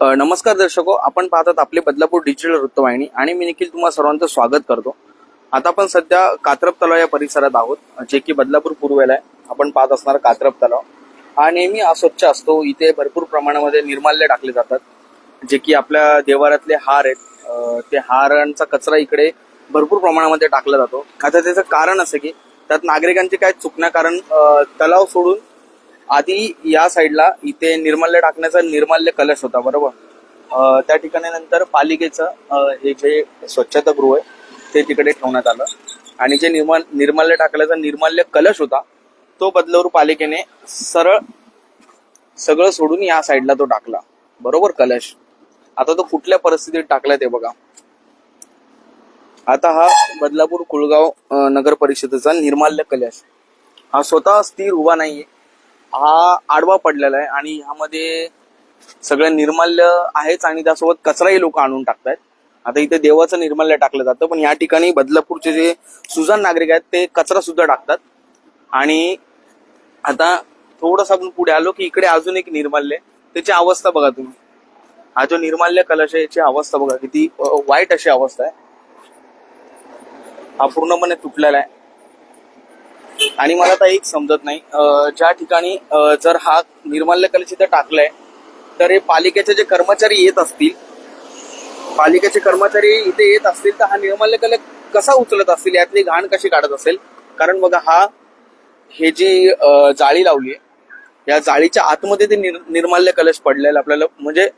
नमस्कार दर्शको आपण पाहतात आपले बदलापूर डिजिटल वृत्तवाहिनी आणि मी निखिल तुम्हा सर्वांचं स्वागत करतो. आता आपण सध्या कात्रप तलाव या परिसरात आहोत जे की बदलापूर पूर्वेला आहे. आपण पाहत असणार कात्रप तलाव. हा नेहमी अस्वच्छ असतो इथे भरपूर प्रमाणामध्ये निर्माल्य टाकले जातात जे की आपल्या देवारातले हार आहेत. ते हारांचा कचरा इकडे भरपूर प्रमाणामध्ये टाकला जातो. आता त्याचं कारण असं की त्यात नागरिकांचे काय चुकण्या कारण तलाव सोडून आधी या साईडला इथे निर्माल्य टाकण्याचा निर्माल्य कलश होता बरोबर? त्या ठिकाणी नंतर पालिकेचं हे जे स्वच्छतागृह आहे ते तिकडे ठेवण्यात आलं. आणि जे निर्मा निर्माल्य टाकल्याचा निर्माल्य कलश होता तो बदलावर पालिकेने सरळ सगळं सोडून या साईडला तो टाकला. बरोबर कलश? आता तो कुठल्या परिस्थितीत टाकलाय ते बघा. आता हा बदलापूर कुळगाव नगर परिषदेचा निर्माल्य कलश. हा स्वतः स्थिर उभा नाहीये. हा आडवा पडलेला आहे आणि ह्यामध्ये सगळं निर्माल्य आहेच आणि त्यासोबत कचराही लोक आणून टाकतायत. आता इथे देवाचं निर्माल्य टाकलं जातं पण या ठिकाणी बदलापूरचे जे सुजान नागरिक आहेत ते कचरा सुद्धा टाकतात. आणि आता थोडस आपण पुढे आलो की इकडे अजून एक निर्माल्य आहे. त्याची अवस्था बघा तुम्ही. हा जो निर्माल्य कलश आहे याची अवस्था बघा किती वाईट अशी अवस्था आहे. हा पूर्णपणे तुटलेला आहे. आणि मला आता एक समजत नाही ज्या ठिकाणी जर हा निर्माल्य कलश इथं टाकलाय तर हे पालिकेचे जे कर्मचारी येत असतील पालिकेचे कर्मचारी इथे येत असतील तर हा निर्माल्य कलश कसा उचलत असतील यातली घाण कशी काढत असेल? कारण बघा हा हे जी जाळी लावली आहे या जाळीच्या आतमध्ये ते निर- निर्माल्य कलश पडलेला आपल्याला म्हणजे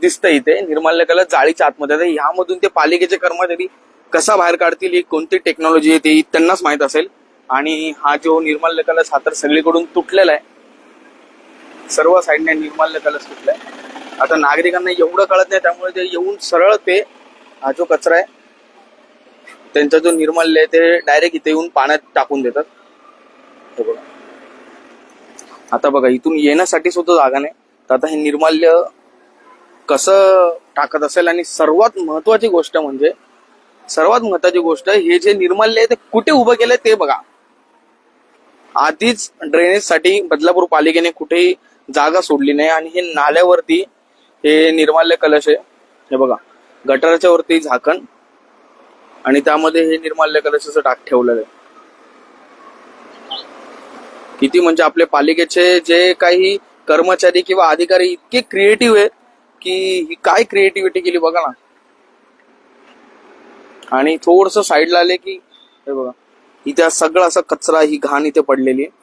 दिसतं इथे निर्माल्य कलश जाळीच्या आतमध्ये. तर ह्यामधून ते पालिकेचे कर्मचारी कसा बाहेर काढतील ही कोणती टेक्नॉलॉजी आहे ते त्यांनाच माहीत असेल. आणि हा जो निर्माल्य कलश हा तर सगळीकडून तुटलेला आहे. सर्व साईडने निर्माल्य कलश तुटलाय. आता नागरिकांना एवढं कळत नाही त्यामुळे ते येऊन सरळ ते हा जो कचरा आहे त्यांचा जो निर्माल्य आहे ते डायरेक्ट इथे येऊन पाण्यात टाकून देतात. हे बघा. आता बघा इथून येण्यासाठी सुद्धा जागा नाही. तर आता हे निर्माल्य कसं टाकत असेल आणि सर्वात महत्वाची गोष्ट म्हणजे सर्वात महत्वाची गोष्ट हे जे निर्माल्य आहे ते कुठे उभं केलंय ते बघा. आधीच ड्रेनेजसाठी बदलापूर पालिकेने कुठेही जागा सोडली नाही आणि हे नाल्यावरती हे निर्माल्य कलश आहे. हे बघा गटाराच्या वरती झाकण आणि त्यामध्ये हे निर्माल्य कलशाचं टाक ठेवलेलं आहे. किती म्हणजे आपले पालिकेचे जे काही कर्मचारी किंवा अधिकारी इतके क्रिएटिव्ह आहेत की ही काय क्रिएटिव्हिटी केली बघा ना. आणि थोडस साईडला आले की हे बघा इथे सगळा असा कचरा ही घाण इथे पडलेली आहे.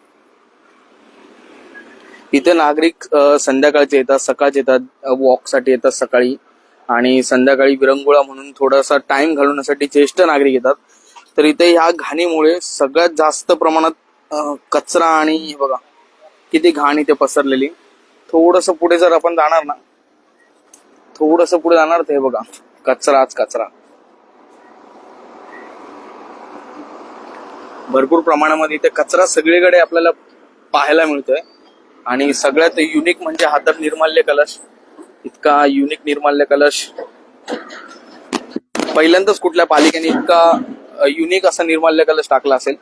इथे नागरिक संध्याकाळचे येतात सकाळचे येतात वॉकसाठी येतात सकाळी. आणि संध्याकाळी विरंगुळा म्हणून थोडासा टाइम घालवण्यासाठी ज्येष्ठ नागरिक येतात. तर इथे ह्या घाणीमुळे सगळ्यात जास्त प्रमाणात कचरा आणि बघा किती घाण इथे पसरलेली थोडस पुढे जर आपण जाणार ना थोडस पुढे जाणार ते बघा कचराच कचरा. भरपूर प्रमाणामध्ये इथे कचरा सगळीकडे आपल्याला पाहायला मिळतोय. आणि सगळ्यात युनिक म्हणजे हा तर निर्माल्य कलश. इतका युनिक निर्माल्य कलश. पहिल्यांदाच कुठल्या पालिकेने इतका युनिक असा निर्माल्य कलश टाकला असेल.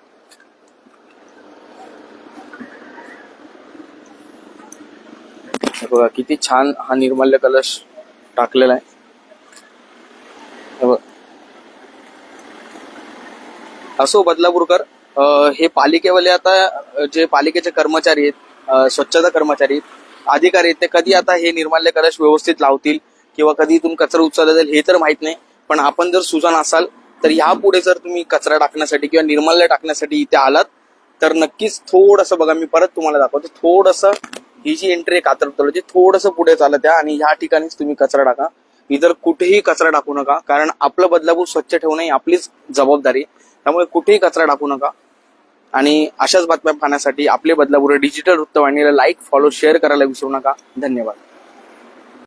बघा किती छान हा निर्माल्य कलश टाकलेला आहे. असो बदलापूरकर हे पालिकेवाले आता जे पालिकेचे कर्मचारी आहेत स्वच्छता कर्मचारी अधिकारी आहेत ते कधी आता हे निर्माल्य कलश व्यवस्थित लावतील किंवा कधी इथून कचरा उचलला जाईल हे तर माहीत नाही. पण आपण जर सुजान असाल तर यापुढे जर तुम्ही कचरा टाकण्यासाठी किंवा निर्माल्य टाकण्यासाठी इथे आलात तर नक्कीच थोडंसं बघा मी परत तुम्हाला दाखवतो थोडंसं ही जी एंट्री आहे कात्रपतळची थोडंसं पुढे चालत आहे आणि ह्या ठिकाणीच तुम्ही कचरा टाका. इतर कुठेही कचरा टाकू नका कारण आपलं बदलापूर स्वच्छ ठेवणं ही आपलीच जबाबदारी त्यामुळे कुठेही कचरा टाकू नका. आणि अशाच बातम्या पाहण्यासाठी आपले बदलापूर डिजिटल वृत्तवाहिनीला लाईक फॉलो शेअर करायला विसरू नका. धन्यवाद.